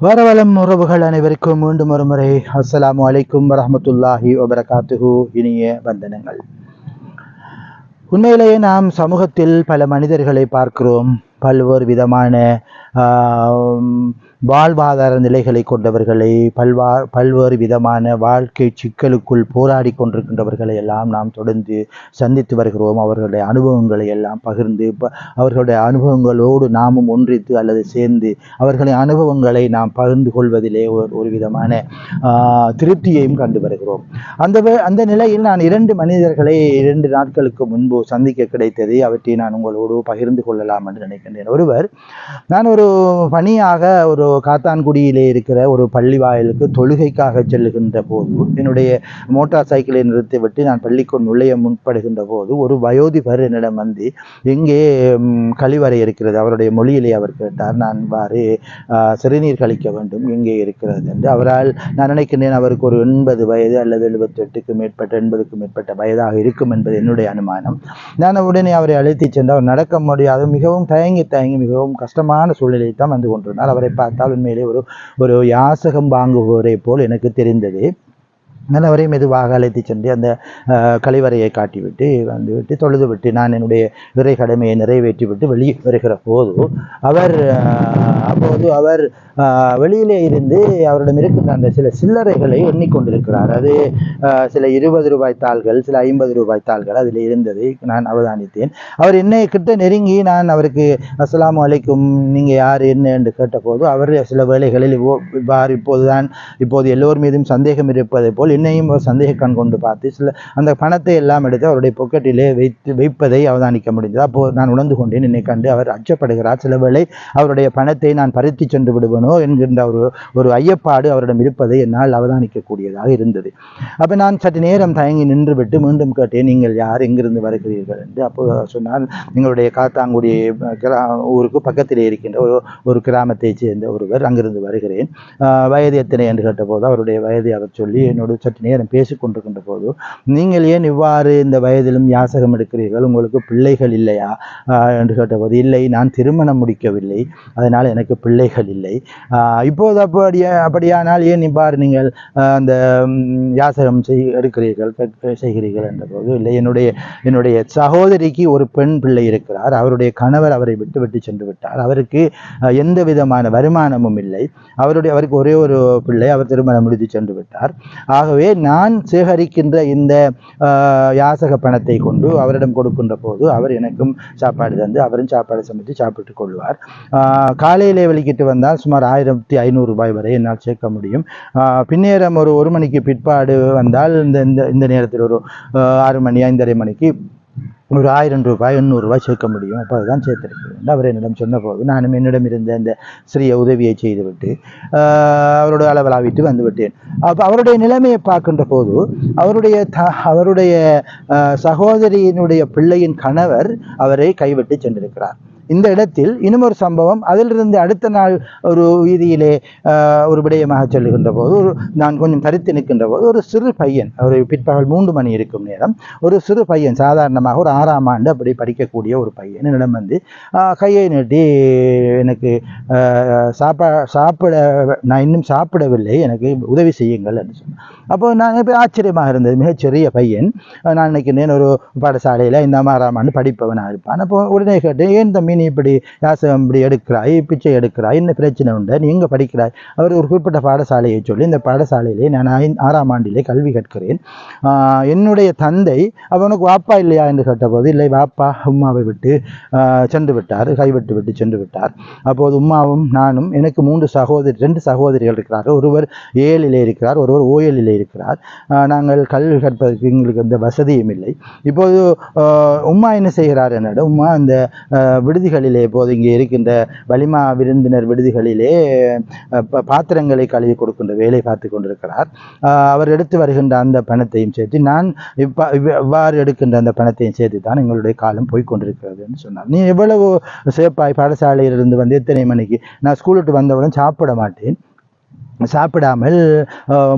வரவலம் உறவுகள் அனைவருக்கும் மீண்டும் ஒரு முறை அஸ்ஸலாமு அலைக்கும் வபரகாத்துஹு. இனிய வந்தனங்கள். உண்மையிலேயே நாம் சமூகத்தில் பல மனிதர்களை பார்க்கிறோம். பல்வேறு விதமான வாழ்வாதார நிலைகளை கொண்டவர்களை பல்வா பல்வேறு விதமான வாழ்க்கை சிக்கலுக்குள் போராடி கொண்டிருக்கின்றவர்களை எல்லாம் நாம் தொடர்ந்து சந்தித்து வருகிறோம். அவர்களுடைய அனுபவங்களை எல்லாம் பகிர்ந்து ப- அவர்களுடைய அனுபவங்களோடு நாமும் ஒன்றித்து அல்லது சேர்ந்து அவர்களின் அனுபவங்களை நாம் பகிர்ந்து கொள்வதிலே ஒரு ஒரு விதமான திருப்தியையும் கண்டு வருகிறோம். அந்த வே- அந்த நிலையில் நான் இரண்டு மனிதர்களை இரண்டு நாட்களுக்கு முன்பு சந்திக்க கிடைத்தது. அவற்றை நான் உங்களோடு பகிர்ந்து கொள்ளலாம் என்று இருக்கின்றேன். ஒருவர் நான் ஒரு பணியாக ஒரு காத்தான்குடியிலே இருக்கிற ஒரு பள்ளி வாயிலுக்கு தொழுகைக்காக செல்லுகின்ற போது என்னுடைய மோட்டார் சைக்கிளை நிறுத்திவிட்டு நான் பள்ளிக்குள் நுழைய முற்படுகின்ற போது ஒரு வயோதிபர் என்னிடம் வந்து எங்கே கழிவறை இருக்கிறது? அவருடைய மொழியிலே அவர் கேட்டார் நான் வாறு சிறுநீர் கழிக்க வேண்டும் எங்கே இருக்கிறது? என்று. அவரால் நான் நினைக்கின்றேன் அவருக்கு ஒரு எண்பது வயது அல்லது எழுபத்தெட்டுக்கு மேற்பட்ட எண்பதுக்கு மேற்பட்ட வயதாக இருக்கும் என்பது என்னுடைய அனுமானம். நான் உடனே அவரை அழைத்து சென்று அவர் நடக்க முடியாது மிகவும் தயங்கி தயங்கி மிகவும் கஷ்டமான சூழ்நிலையை தான் வந்து கொண்டிருந்தார் அவரை பார்த்தால் உண்மையிலே ஒரு ஒரு யாசகம் வாங்குபவரை போல் எனக்கு தெரிந்தது. நான் அவரை மெதுவாக அழைத்து சென்று அந்த கழிவறையை காட்டிவிட்டு வந்துவிட்டு தொழுதுவிட்டு நான் என்னுடைய விரை கடமையை நிறைவேற்றிவிட்டு வெளியே வருகிற போது அவர் அப்போது அவர் வெளியிலே இருந்து அவரிடம் இருக்கின்ற அந்த சில சில்லறைகளை எண்ணிக்கொண்டிருக்கிறார். அது சில இருபது ரூபாய் தாள்கள் சில ஐம்பது ரூபாய் தாள்கள் அதில் இருந்ததை. நான் அவதானித்தேன். அவர் என்னை கிட்ட நெருங்கி நான் அவருக்கு அஸ்ஸலாமு அலைக்கும் நீங்கள் யார் என்ன? என்று கேட்டபோது அவர் சில வேலைகளில் இவ்வாறு இப்போதுதான் இப்போது எல்லோர் மீதும் சந்தேகம் இருப்பதை போல் என்னையும் ஒரு சந்தேக கண் கொண்டு பார்த்து சில அந்த பணத்தை எல்லாம் எடுத்து அவருடைய பொக்கெட்டிலே வைத்து வைப்பதை அவதானிக்க முடிந்தது. அப்போது நான் உணர்ந்து கொண்டேன் என்னை கண்டு அவர் அச்சப்படுகிறார். சில வேளை அவருடைய பணத்தை நான் பறித்து சென்று விடுவனோ என்கின்ற ஒரு ஒரு ஐயப்பாடு அவரிடம் இருப்பதை என்னால் அவதானிக்கக்கூடியதாக இருந்தது. அப்போ நான் சற்று நேரம் தயங்கி நின்றுவிட்டு மீண்டும் கேட்டேன் நீங்கள் யார்? எங்கிருந்து வருகிறீர்கள்? என்று. அப்போது சொன்னால் எங்களுடைய காத்தாங்குடி கிரா ஊருக்கு பக்கத்திலே இருக்கின்ற ஒரு ஒரு கிராமத்தைச் சேர்ந்த ஒருவர் அங்கிருந்து வருகிறேன். வயது எத்தனை? என்று கேட்டபோது அவருடைய வயதை அவர் சொல்லி என்னோடு சற்று நேரம் பேசிக் கொண்டிருக்கின்ற போது நீங்கள் ஏன் இவ்வாறு இந்த வயதிலும் யாசகம் எடுக்கிறீர்கள்? உங்களுக்கு பிள்ளைகள் இல்லையா? என்று கேட்டபோது இல்லை நான் திருமணம் முடிக்கவில்லை. அதனால் எனக்கு பிள்ளைகள் இல்லை. இப்போது அப்படியே அப்படியானால் ஏன் இவ்வாறு நீங்கள் அந்த யாசகம் செய் எடுக்கிறீர்கள் செய்கிறீர்கள் செய்கிறீர்கள் என்றபோது இல்லை என்னுடைய என்னுடைய சகோதரிக்கு ஒரு பெண் பிள்ளை இருக்கிறார். அவருடைய கணவர் அவரை விட்டு விட்டு சென்று விட்டார். அவருக்கு எந்த விதமான வருமானமும் இல்லை. அவருடைய அவருக்கு ஒரே ஒரு பிள்ளை அவர் திருமணம் முடித்து சென்று விட்டார். ஆகவே நான் சேகரிக்கின்ற இந்த யாசக பணத்தை கொண்டு அவரிடம் கொடுக்கின்ற போது அவர் எனக்கும் சாப்பாடு தந்து அவரும் சாப்பாடு சமைத்து சாப்பிட்டு கொள்வார். காலையிலே வெளிக்கிட்டு வந்தால் சுமார் ஆயிரத்தி ஐநூறு ரூபாய் வரை என்னால் சேர்க்க முடியும். பின்னேரம் ஒரு ஒரு மணிக்கு பிற்பாடு வந்தால் இந்த இந்த இந்த நேரத்தில் ஒரு ஆறு மணி ஐந்தரை மணிக்கு ஒரு ஆயிரம் ரூபாய் எண்ணூறு ரூபாய் சேர்க்க முடியும். அப்போ அதுதான் சேர்த்திருக்கிறேன் அவர் என்னிடம் சொன்னபோது நானும் என்னிடம் இருந்த அந்த சிறிய உதவியை செய்துவிட்டு அவரோட அளவலாவிட்டு வந்து விட்டேன். அப்போ அவருடைய நிலைமையை பார்க்கின்ற போது அவருடைய த அவருடைய சகோதரியினுடைய பிள்ளையின் கணவர் அவரை கைவிட்டு சென்றிருக்கிறார். இந்த இடத்தில் இன்னும் ஒரு சம்பவம். அதிலிருந்து அடுத்த நாள் ஒரு வீதியிலே ஒரு விடயமாக செல்கின்ற போது ஒரு நான் கொஞ்சம் தரித்து நிற்கின்ற போது ஒரு சிறு பையன் ஒரு பிற்பகல் மூன்று மணி இருக்கும் நேரம் ஒரு சிறு பையன் சாதாரணமாக ஒரு ஆறாம் ஆண்டு அப்படி படிக்கக்கூடிய ஒரு பையன் என்னிடம் வந்து கையை நீட்டி எனக்கு சாப்பா சாப்பிட நான் இன்னும் சாப்பிடவில்லை எனக்கு உதவி செய்யுங்கள் என்று சொன்னேன். அப்போ நான் இப்போ ஆச்சரியமாக இருந்தது. மிகச்சிறிய பையன் நான் நினைக்கின்றேன் ஒரு பாடசாலையில் இந்த ஆறாம் ஆண்டு படிப்பவனாக இருப்பான் அப்போ உடனே கேட்டேன் ஏன் தம்பி நீ இப்படி யாசகம் இப்படி எடுக்கிறாய் பிச்சை எடுக்கிறாய் என்ன பிரச்சனை உண்டு? நீ எங்கே படிக்கிறாய்? அவர் ஒரு குறிப்பிட்ட பாடசாலையை சொல்லி இந்த பாடசாலையிலே நான் ஐ ஆறாம் ஆண்டிலே கல்வி கற்கிறேன். என்னுடைய தந்தை அவனுக்கு வாப்பா இல்லையா என்று கேட்டபோது இல்லை வாப்பா உம்மாவை விட்டு சென்று விட்டார் கைவிட்டு விட்டு சென்று விட்டார். அப்போது உம்மாவும் நானும் எனக்கு மூன்று சகோதரி ரெண்டு சகோதரிகள் இருக்கிறார் ஒருவர் ஏழிலே இருக்கிறார் ஒருவர் ஓயலிலே இருக்கிறார். நாங்கள் கல்வி கற்பதற்கு எங்களுக்கு எந்த வசதியும் இல்லை. இப்போது உம்மா என்ன செய்கிறார் என்னோட உம்மா அந்த விடுதி விடுதிகளிலே இப்போது இங்கே இருக்கின்ற வலிமா விருந்தினர் விடுதிகளிலே பாத்திரங்களை கழுவி கொடுக்கின்ற வேலை பார்த்து கொண்டிருக்கிறார். அவர் எடுத்து வருகின்ற அந்த பணத்தையும் சேர்த்து நான் இப்ப இவ்வாறு எடுக்கின்ற அந்த பணத்தையும் சேர்த்து தான் எங்களுடைய காலம் போய்கொண்டிருக்கிறது என்று சொன்னார். நீ எவ்வளவு சேப்பாய் பாடசாலையிலிருந்து வந்து எத்தனை மணிக்கு நான் ஸ்கூலுக்கு வந்தவுடன் சாப்பிட மாட்டேன். சாப்பிடாமல்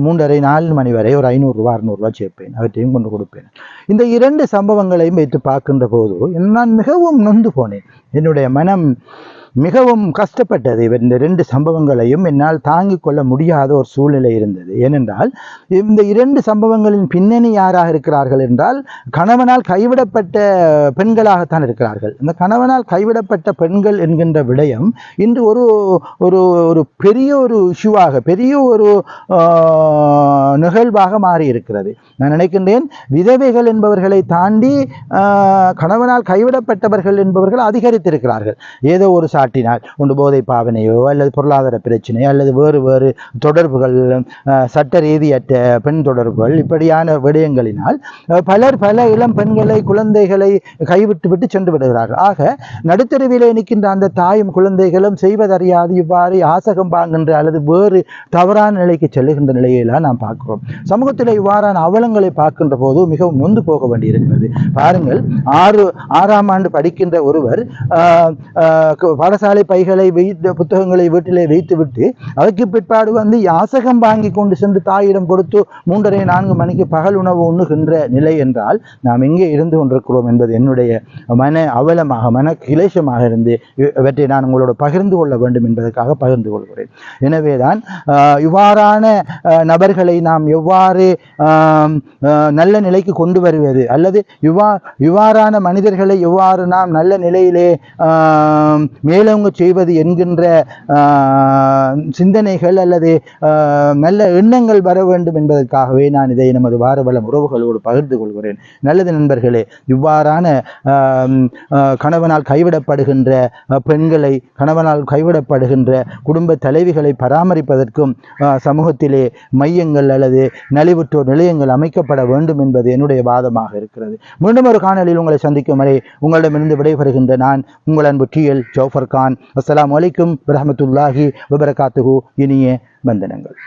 மூன்றரை நாலு மணி வரை ஒரு ஐநூறுரூவா அறுநூறுவா சேர்ப்பேன். அவற்றையும் கொண்டு கொடுப்பேன். இந்த இரண்டு சம்பவங்களையும் வைத்து பார்க்கின்ற போது நான் மிகவும் நொந்து போனேன். என்னுடைய மனம் மிகவும் கஷ்டப்பட்டது. இந்த ரெண்டு சம்பவங்களையும் என்னால் தாங்கிக் கொள்ள முடியாத ஒரு சூழ்நிலை இருந்தது. ஏனென்றால் இந்த இரண்டு சம்பவங்களின் பின்னணி யாராக இருக்கிறார்கள் என்றால் கணவனால் கைவிடப்பட்ட பெண்களாகத்தான் இருக்கிறார்கள். இந்த கணவனால் கைவிடப்பட்ட பெண்கள் என்கின்ற விடயம் இன்று ஒரு ஒரு ஒரு பெரிய ஒரு இஷ்யூவாக பெரிய ஒரு நிகழ்வாக மாறி இருக்கிறது நான் நினைக்கின்றேன் விதவைகள் என்பவர்களை தாண்டி ஆஹ், கணவனால் கைவிடப்பட்டவர்கள் என்பவர்கள் அதிகரித்திருக்கிறார்கள். ஏதோ ஒரு சாட்டினால் ஒன்று போதை பாவனையோ அல்லது பொருளாதார பிரச்சனையோ அல்லது வேறு வேறு தொடர்புகள் சட்ட ரீதியற்ற பெண் தொடர்புகள் இப்படியான விடயங்களினால் பலர் பல இளம் பெண்களை குழந்தைகளை கைவிட்டு விட்டு சென்று விடுகிறார்கள். ஆக நடுத்தருவிலே நிற்கின்ற அந்த தாயும் குழந்தைகளும் செய்வதறியாது இவ்வாறு ஆசகம் பாங்கின்ற அல்லது வேறு தவறான நிலைக்கு செல்லுகின்ற நிலையெல்லாம் நாம் பார்க்கிறோம். சமூகத்தில் இவ்வாறான அவலங்களை பார்க்கின்ற போது மிகவும் நொந்து போக வேண்டியிருக்கிறது. பாருங்கள் ஆறு ஆறாம் ஆண்டு படிக்கின்ற ஒருவர் பாடசாலை பைகளை வைத்த புத்தகங்களை வீட்டிலே வைத்துவிட்டு அதற்கு பிற்பாடு வந்து யாசகம் வாங்கி கொண்டு சென்று தாயிடம் கொடுத்து மூன்றரை நான்கு மணிக்கு பகல் உணவு உண்ணுகின்ற நிலை என்றால் நாம் எங்கே இருந்து கொண்டிருக்கிறோம் என்பது என்னுடைய மன அவலமாக மன கிளேசமாக இருந்து இவற்றை நான் உங்களோட பகிர்ந்து கொள்ள வேண்டும் என்பதற்காக பகிர்ந்து கொள்கிறேன். எனவேதான் இவ்வாறான நபர்களை நாம் எவ்வாறு நல்ல நிலைக்கு கொண்டு வருவது அல்லது இவ்வா இவ்வாறான மனிதர்களை எவ்வாறு நாம் நல்ல நிலையிலே மே மேலவங்க செய்வது என்கின்ற சிந்தனைகள் அல்லது நல்ல எண்ணங்கள் வர வேண்டும் என்பதற்காகவே நான் இதை நமது வாரபலம் உறவுகளோடு பகிர்ந்து கொள்கிறேன். நல்லது நண்பர்களே இவ்வாறான கணவனால் கைவிடப்படுகின்ற பெண்களை கணவனால் கைவிடப்படுகின்ற குடும்ப தலைவிகளை பராமரிப்பதற்கும் சமூகத்திலே மையங்கள் அல்லது நலிவுற்றோர் நிலையங்கள் அமைக்கப்பட வேண்டும் என்பது என்னுடைய வாதமாக இருக்கிறது. மீண்டும் ஒரு காணொலியில் உங்களை சந்திக்கும் வரை உங்களிடமிருந்து விடைபெறுகின்ற நான் உங்கள் அன்பு டி எல் ஜோஃபர் கான். அஸ்லாம் வலைக்கும் வரஹ்மத்துல்லாஹி வபரகாத்துஹு. இனிய வந்தனங்கள்.